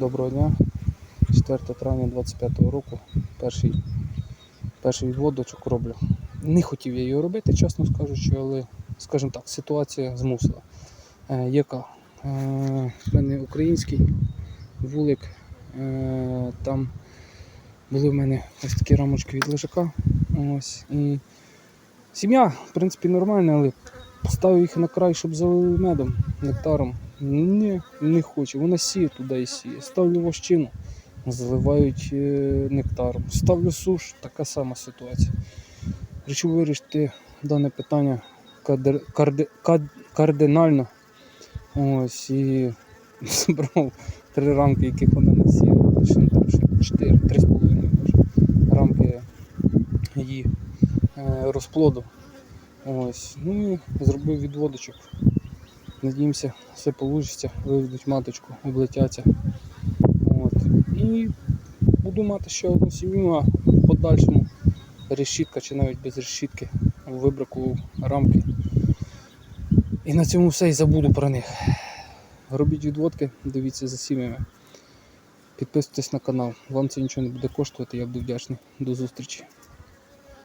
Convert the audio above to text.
Доброго дня. 4 травня 25 року. Перший, перший відводочок роблю. Не хотів я його робити, чесно скажучи, але, скажімо так, ситуація змусила. Е, яка? Е, в мене український вулик. Е, там були в мене ось такі рамочки від лежака. Ось, і сім'я, в принципі, нормальна, але поставив їх на край, щоб залили медом, нектаром. Ні, не хоче. Вона сіє туди і сіє. Ставлю вощину, заливають е, нектаром. Ставлю суш, така сама ситуація. Речу вирішити дане питання кардер- карди- кад- кардинально. Ось і збрав три рамки, яких вона не там ще чотири, три з половиною. Рамки її е, розплоду. Ось. Ну і зробив відводочок. Надіємося, все вийде, виведуть маточку, облетяться. От. І буду мати ще одну сім'ю, а в подальшому решітка чи навіть без решітки вибраку рамки. І на цьому все і забуду про них. Робіть відводки, дивіться за сім'ями. Підписуйтесь на канал. Вам це нічого не буде коштувати, я буду вдячний. До зустрічі.